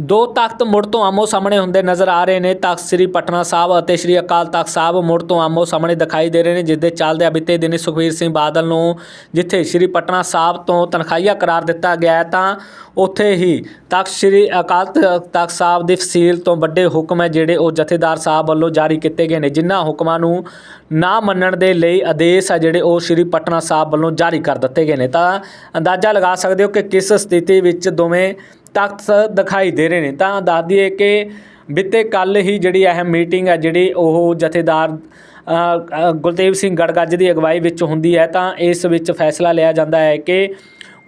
ਦੋ ਤਖਤ ਮੁੜ ਤੋਂ ਆਮੋ ਸਾਹਮਣੇ ਹੁੰਦੇ ਨਜ਼ਰ ਆ ਰਹੇ ਨੇ। ਤਖਤ ਸ੍ਰੀ ਪਟਨਾ ਸਾਹਿਬ ਅਤੇ ਸ੍ਰੀ ਅਕਾਲ ਤਖਤ ਸਾਹਿਬ ਮੁੜ ਤੋਂ ਆਮੋ ਸਾਹਮਣੇ ਦਿਖਾਈ ਦੇ ਰਹੇ ਨੇ, ਜਿਸ ਦੇ ਚੱਲਦਿਆਂ ਬੀਤੇ ਦਿਨ ਸੁਖਬੀਰ ਸਿੰਘ ਬਾਦਲ ਨੂੰ, ਜਿੱਥੇ ਸ੍ਰੀ ਪਟਨਾ ਸਾਹਿਬ ਤੋਂ ਤਨਖਾਹੀਆ ਕਰਾਰ ਦਿੱਤਾ ਗਿਆ ਤਾਂ ਉੱਥੇ ਹੀ ਤਖਤ ਸ੍ਰੀ ਅਕਾਲ ਤ- ਤਖਤ ਸਾਹਿਬ ਦੀ ਫਸੀਲ ਤੋਂ ਵੱਡੇ ਹੁਕਮ ਹੈ, ਜਿਹੜੇ ਉਹ ਜਥੇਦਾਰ ਸਾਹਿਬ ਵੱਲੋਂ ਜਾਰੀ ਕੀਤੇ ਗਏ ਨੇ, ਜਿਨ੍ਹਾਂ ਹੁਕਮਾਂ ਨੂੰ ਨਾ ਮੰਨਣ ਦੇ ਲਈ ਆਦੇਸ਼ ਆ ਜਿਹੜੇ ਉਹ ਸ੍ਰੀ ਪਟਨਾ ਸਾਹਿਬ ਵੱਲੋਂ ਜਾਰੀ ਕਰ ਦਿੱਤੇ ਗਏ ਨੇ। ਤਾਂ ਅੰਦਾਜ਼ਾ ਲਗਾ ਸਕਦੇ ਹੋ ਕਿ ਕਿਸ ਸਥਿਤੀ ਵਿੱਚ ਦੋਵੇਂ ਤਖਤ ਦਿਖਾਈ ਦੇ ਰਹੇ ਨੇ। ਤਾਂ ਦੱਸ ਦਈਏ ਕਿ ਬੀਤੇ ਕੱਲ ਹੀ ਜਿਹੜੀ ਅਹਿਮ ਮੀਟਿੰਗ ਹੈ ਜਿਹੜੀ ਉਹ ਜਥੇਦਾਰ ਅ, ਅ, ਗੁਰਤੇਜ ਸਿੰਘ ਗੜਗੱਜ ਦੀ ਅਗਵਾਈ ਵਿੱਚ ਹੁੰਦੀ ਹੈ ਤਾਂ ਇਸ ਵਿੱਚ ਫੈਸਲਾ ਲਿਆ ਜਾਂਦਾ ਹੈ ਕਿ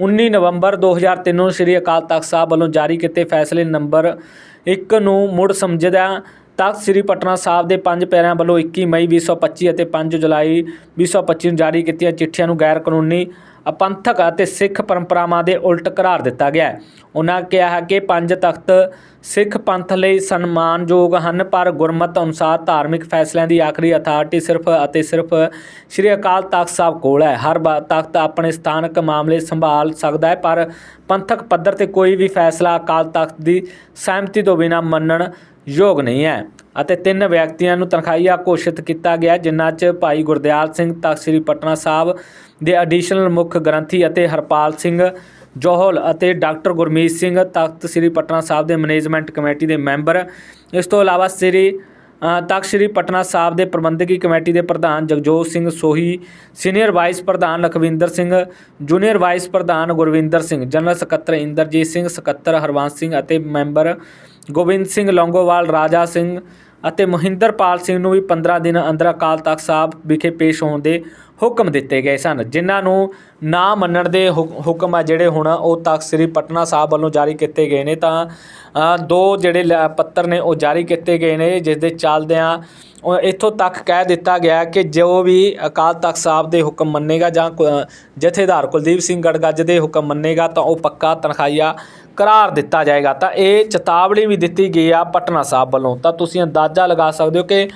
19 ਨਵੰਬਰ 2003 ਨੂੰ ਸ੍ਰੀ ਅਕਾਲ ਤਖਤ ਸਾਹਿਬ ਵੱਲੋਂ ਜਾਰੀ ਕੀਤੇ ਫੈਸਲੇ ਨੰਬਰ 1 ਨੂੰ ਮੁੜ ਸਮਝਦਿਆਂ ਤਖਤ ਸ੍ਰੀ ਪਟਨਾ ਸਾਹਿਬ ਦੇ ਪੰਜ ਪੈਰਿਆਂ ਵੱਲੋਂ 21 ਮਈ 2025 ਅਤੇ 5 ਜੁਲਾਈ 2025 ਨੂੰ ਜਾਰੀ ਕੀਤੀਆਂ ਚਿੱਠੀਆਂ ਨੂੰ ਗੈਰ ਕਾਨੂੰਨੀ ਅਪੰਥਕ ਅਤੇ ਸਿੱਖ ਪਰੰਪਰਾਵਾਂ ਦੇ ਉਲਟ ਕਰਾਰ ਦਿੱਤਾ ਗਿਆ ਹੈ। ਉਹਨਾਂ ਕਿਹਾ ਹੈ ਕਿ ਪੰਜ ਤਖਤ ਸਿੱਖ ਪੰਥ ਲਈ ਸਨਮਾਨਯੋਗ ਹਨ, ਪਰ ਗੁਰਮਤ ਅਨੁਸਾਰ ਧਾਰਮਿਕ ਫੈਸਲਿਆਂ ਦੀ ਆਖਰੀ ਅਥਾਰਟੀ ਸਿਰਫ ਅਤੇ ਸਿਰਫ ਸ੍ਰੀ ਅਕਾਲ ਤਖਤ ਸਾਹਿਬ ਕੋਲ ਹੈ ਹਰ ਬ- ਤਖਤ ਆਪਣੇ ਸਥਾਨਕ ਮਾਮਲੇ ਸੰਭਾਲ ਸਕਦਾ ਹੈ, ਪਰ ਪੰਥਕ ਪੱਧਰ ਤੇ ਕੋਈ ਵੀ ਫੈਸਲਾ ਅਕਾਲ ਤਖਤ ਦੀ ਸਹਿਮਤੀ ਤੋਂ ਬਿਨਾਂ ਮੰਨਣ ਯੋਗ ਨਹੀਂ ਹੈ ਅਤੇ ਤਿੰਨ ਵਿਅਕਤੀਆਂ ਨੂੰ ਤਨਖਾਹੀਆ ਘੋਸ਼ਿਤ ਕੀਤਾ ਗਿਆ, ਜਿਨ੍ਹਾਂ 'ਚ ਭਾਈ ਗੁਰਦਿਆਲ ਸਿੰਘ, ਤਖਤ ਸ੍ਰੀ ਪਟਨਾ ਸਾਹਿਬ ਦੇ ਐਡੀਸ਼ਨਲ ਮੁੱਖ ਗ੍ਰੰਥੀ ਅਤੇ ਹਰਪਾਲ ਸਿੰਘ ਜੋਹਲ ਅਤੇ ਡਾਕਟਰ ਗੁਰਮੀਤ ਸਿੰਘ, ਤਖਤ ਸ੍ਰੀ ਪਟਨਾ ਸਾਹਿਬ ਦੇ ਮੈਨੇਜਮੈਂਟ ਕਮੇਟੀ ਦੇ ਮੈਂਬਰ ਇਸ ਤੋਂ ਇਲਾਵਾ ਸ੍ਰੀ ਤਖਤ ਸ੍ਰੀ ਪਟਨਾ ਸਾਹਿਬ ਦੇ ਪ੍ਰਬੰਧਕੀ ਕਮੇਟੀ ਦੇ ਪ੍ਰਧਾਨ ਜਗਜੋਤ ਸਿੰਘ ਸੋਹੀ, ਸੀਨੀਅਰ ਵਾਈਸ ਪ੍ਰਧਾਨ ਲਖਵਿੰਦਰ ਸਿੰਘ, ਜੂਨੀਅਰ ਵਾਈਸ ਪ੍ਰਧਾਨ ਗੁਰਵਿੰਦਰ ਸਿੰਘ, ਜਨਰਲ ਸਕੱਤਰ ਇੰਦਰਜੀਤ ਸਿੰਘ, ਸਕੱਤਰ ਹਰਵੰਸ ਸਿੰਘ ਅਤੇ ਮੈਂਬਰ ਗੋਬਿੰਦ ਸਿੰਘ ਲੌਂਗੋਵਾਲ, ਰਾਜਾ ਸਿੰਘ ਅਤੇ ਮਹਿੰਦਰਪਾਲ ਸਿੰਘ ਨੂੰ ਵੀ 15 ਦਿਨ ਅੰਦਰ ਅਕਾਲ ਤਖਤ ਸਾਹਿਬ ਵਿਖੇ ਪੇਸ਼ ਹੋਣ ਦੇ ਹੁਕਮ ਦਿੱਤੇ ਗਏ ਸਨ। ਜਿਨ੍ਹਾਂ ਨੂੰ ਨਾ ਮੰਨਣ ਦੇ ਹੁਕ- ਹੁਕਮ ਆ ਜਿਹੜੇ ਹੁਣ ਉਹ ਤਖਤ ਸ੍ਰੀ ਪਟਨਾ ਸਾਹਿਬ ਵੱਲੋਂ ਜਾਰੀ ਕੀਤੇ ਗਏ ਨੇ ਤਾਂ ਦੋ ਜਿਹੜੇ ਲ- ਪੱਤਰ ਨੇ ਉਹ ਜਾਰੀ ਕੀਤੇ ਗਏ ਨੇ ਜਿਸ ਦੇ ਚੱਲਦਿਆਂ ਉਹ ਇੱਥੋਂ ਤੱਕ ਕਹਿ ਦਿੱਤਾ ਗਿਆ ਕਿ ਜੋ ਵੀ ਅਕਾਲ ਤਖਤ ਸਾਹਿਬ ਦੇ ਹੁਕਮ ਮੰਨੇਗਾ ਜਾਂ ਕ- ਜਥੇਦਾਰ ਕੁਲਦੀਪ ਸਿੰਘ ਗੜਗੱਜ ਦੇ ਹੁਕਮ ਮੰਨੇਗਾ ਤਾਂ ਉਹ ਪੱਕਾ ਤਨਖਾਹੀਆ ਕਰਾਰ ਦਿੱਤਾ ਜਾਏਗਾ। ਤਾਂ ਇਹ ਚੇਤਾਵਨੀ ਵੀ ਦਿੱਤੀ ਗਈ ਆ ਪਟਨਾ ਸਾਹਿਬ ਵੱਲੋਂ। ਤਾਂ ਤੁਸੀਂ ਅੰਦਾਜ਼ਾ ਲਗਾ ਸਕਦੇ ਹੋ ਕਿ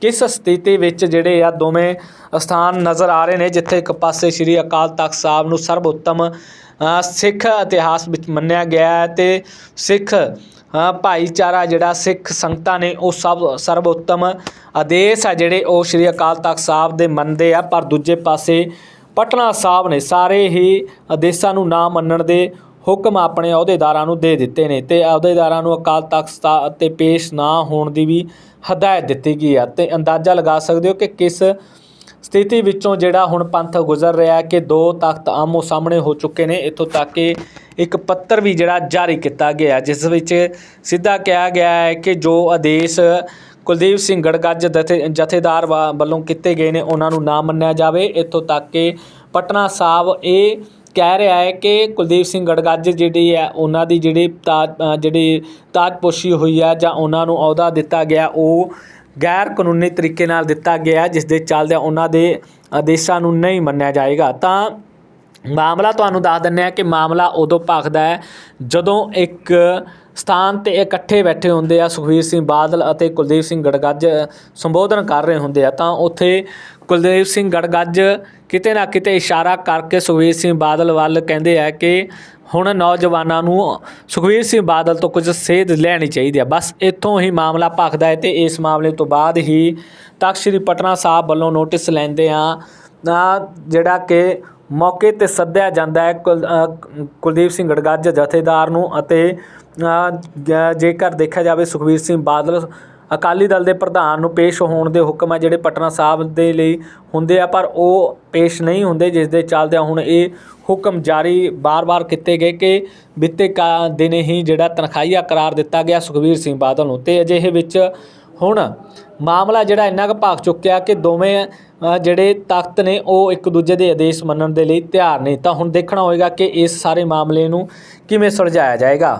ਕਿਸ ਸਥਿਤੀ ਵਿੱਚ ਜਿਹੜੇ ਆ ਦੋਵੇਂ ਸਥਾਨ ਨਜ਼ਰ ਆ ਰਹੇ ਨੇ ਜਿੱਥੇ ਇੱਕ ਪਾਸੇ ਸ੍ਰੀ ਅਕਾਲ ਤਖਤ ਸਾਹਿਬ ਨੂੰ ਸਰਬਉੱਤਮ ਅ, ਸਿੱਖ ਇਤਿਹਾਸ ਵਿੱਚ ਮੰਨਿਆ ਗਿਆ ਹੈ ਤੇ ਸਿੱਖ ਭਾਈਚਾਰਾ ਜਿਹੜਾ ਸਿੱਖ ਸੰਗਤਾਂ ਨੇ ਉਹ ਸਭ ਸਰਬਉੱਤਮ ਆਦੇਸ਼ ਆ ਜਿਹੜੇ ਉਹ ਸ੍ਰੀ ਅਕਾਲ ਤਖਤ ਸਾਹਿਬ ਦੇ ਮੰਨਦੇ ਆ। ਪਰ ਦੂਜੇ ਪਾਸੇ ਪਟਨਾ ਸਾਹਿਬ ਨੇ ਸਾਰੇ ਹੀ ਆਦੇਸ਼ਾਂ ਨੂੰ ਨਾ ਮੰਨਣ ਦੇ ਹੁਕਮ ਆਪਣੇ ਅਹੁਦੇਦਾਰਾਂ ਨੂੰ ਦੇ ਦਿੱਤੇ ਨੇ ਤੇ ਅਹੁਦੇਦਾਰਾਂ ਨੂੰ ਅਕਾਲ ਤਖਤ ਸਥਾ- ਤੇ ਪੇਸ਼ ਨਾ ਹੋਣ ਦੀ ਵੀ ਹਦਾਇਤ ਦਿੱਤੀ ਗਈ ਹੈ ਤੇ ਅੰਦਾਜ਼ਾ ਲਗਾ ਸਕਦੇ ਹੋ ਕਿ ਕਿਸ ਸਥਿਤੀ ਵਿੱਚੋਂ ਜਿਹੜਾ ਹੁਣ ਪੰਥ ਗੁਜ਼ਰ ਰਿਹਾ ਹੈ ਕਿ ਦੋ ਤਖਤ ਆਮੋ ਸਾਹਮਣੇ ਹੋ ਚੁੱਕੇ ਨੇ, ਇੱਥੋਂ ਤੱਕ ਕਿ ਇੱਕ ਪੱਤਰ ਵੀ ਜਿਹੜਾ ਜਾਰੀ ਕੀਤਾ ਗਿਆ, ਜਿਸ ਵਿੱਚ ਸਿੱਧਾ ਕਿਹਾ ਗਿਆ ਹੈ ਕਿ ਜੋ ਆਦੇਸ਼ ਕੁਲਦੀਪ ਸਿੰਘ ਗੜਗੱਜ ਜਥੇ- ਜਥੇਦਾਰ ਵਾ- ਵੱਲੋਂ ਕੀਤੇ ਗਏ ਨੇ, ਉਹਨਾਂ ਨੂੰ ਨਾ ਮੰਨਿਆ ਜਾਵੇ। ਇੱਥੋਂ ਤੱਕ ਕਿ ਪਟਨਾ ਸਾਹਿਬ ਇਹ ਕਹਿ ਰਿਹਾ ਹੈ ਕਿ ਕੁਲਦੀਪ ਸਿੰਘ ਗੜਗੱਜ ਜਿਹੜੀ ਹੈ, ਉਹਨਾਂ ਦੀ ਜਿਹੜੀ ਤਾਜ ਜਿਹੜੀ ਤਾਜਪੋਸ਼ੀ ਹੋਈ ਹੈ ਜਾਂ ਉਹਨਾਂ ਨੂੰ ਅਹੁਦਾ ਦਿੱਤਾ ਗਿਆ, ਉਹ ਗੈਰ ਕਾਨੂੰਨੀ ਤਰੀਕੇ ਨਾਲ ਦਿੱਤਾ ਗਿਆ ਜਿਸ ਦੇ ਚੱਲਦਿਆਂ ਉਹਨਾਂ ਦੇ ਆਦੇਸ਼ਾਂ ਨੂੰ ਨਹੀਂ ਮੰਨਿਆ ਜਾਏਗਾ। ਤਾਂ ਮਾਮਲਾ ਤੁਹਾਨੂੰ ਦੱਸ ਦਿੰਨੇ ਆ ਕਿ ਮਾਮਲਾ ਉਦੋਂ ਭਖਦਾ ਹੈ ਜਦੋਂ ਇੱਕ ਸਥਾਨ ਤੇ ਇਕੱਠੇ ਬੈਠੇ ਹੁੰਦੇ ਆ ਸੁਖਵੀਰ ਸਿੰਘ ਬਾਦਲ ਅਤੇ ਕੁਲਦੀਪ ਸਿੰਘ ਗੜਗੱਜ ਸੰਬੋਧਨ ਕਰ ਰਹੇ ਹੁੰਦੇ ਆ। ਤਾਂ ਉੱਥੇ ਕੁਲਦੀਪ ਸਿੰਘ ਗੜਗੱਜ ਕਿਤੇ ਨਾ ਕਿਤੇ ਇਸ਼ਾਰਾ ਕਰਕੇ ਸੁਖਵੀਰ ਸਿੰਘ ਬਾਦਲ ਵੱਲ ਕਹਿੰਦੇ ਆ ਕਿ ਹੁਣ ਨੌਜਵਾਨਾਂ ਨੂੰ ਸੁਖਵੀਰ ਸਿੰਘ ਬਾਦਲ ਤੋਂ ਕੁਝ ਸੇਧ ਲੈਣੀ ਚਾਹੀਦੀ ਹੈ ਬਸ ਇੱਥੋਂ ਹੀ ਮਾਮਲਾ ਭਖਦਾ ਹੈ ਤੇ ਇਸ ਮਾਮਲੇ ਤੋਂ ਬਾਅਦ ਹੀ ਤਖਤ ਸ੍ਰੀ ਪਟਨਾ ਸਾਹਿਬ ਵੱਲੋਂ ਨੋਟਿਸ ਲੈਂਦੇ ਆ ਆ ਜਿਹੜਾ ਕਿ ਮੌਕੇ ਤੇ ਸੱਦਿਆ ਜਾਂਦਾ ਹੈ ਕੁਲ- ਅ, ਕੁਲਦੀਪ ਸਿੰਘ ਗੜਗੱਜ ਜਥੇਦਾਰ ਨੂੰ ਅਤੇ ਅ, ਜੇਕਰ ਦੇਖਿਆ ਜਾਵੇ ਸੁਖਬੀਰ ਸਿੰਘ ਬਾਦਲ ਅਕਾਲੀ ਦਲ ਦੇ ਪ੍ਰਧਾਨ ਨੂੰ ਪੇਸ਼ ਹੋਣ ਦੇ ਹੁਕਮ ਹੈ ਜਿਹੜੇ ਪਟਨਾ ਸਾਹਿਬ ਦੇ ਲਈ ਹੁੰਦੇ ਆ ਪਰ ਉਹ ਪੇਸ਼ ਨਹੀਂ ਹੁੰਦੇ ਜਿਸ ਦੇ ਚੱਲਦੇ ਹੁਣ ਇਹ ਹੁਕਮ ਜਾਰੀ ਬਾਰ-ਬਾਰ ਕੀਤੇ ਗਏ ਕਿ ਬੀਤੇ ਕਾ ਦਿਨ ਹੀ ਜਿਹੜਾ ਤਨਖਾਹੀਆ ਕਰਾਰ ਦਿੱਤਾ ਗਿਆ ਸੁਖਬੀਰ ਸਿੰਘ ਬਾਦਲ ਨੂੰ। ਤੇ ਅਜਿਹੇ ਵਿੱਚ ਹੁਣ ਮਾਮਲਾ ਜਿਹੜਾ ਇੰਨਾ ਕੁ ਭਾਗ ਚੁੱਕਿਆ ਕਿ ਦੋਵੇਂ ਜਿਹੜੇ ਤਖਤ ਨੇ, ਉਹ ਇੱਕ ਦੂਜੇ ਦੇ ਆਦੇਸ਼ ਮੰਨਣ ਦੇ ਲਈ ਤਿਆਰ ਨੇ। ਤਾਂ ਹੁਣ ਦੇਖਣਾ ਹੋਏਗਾ ਕਿ ਇਸ ਸਾਰੇ ਮਾਮਲੇ ਨੂੰ ਕਿਵੇਂ ਸੁਲਝਾਇਆ ਜਾਏਗਾ।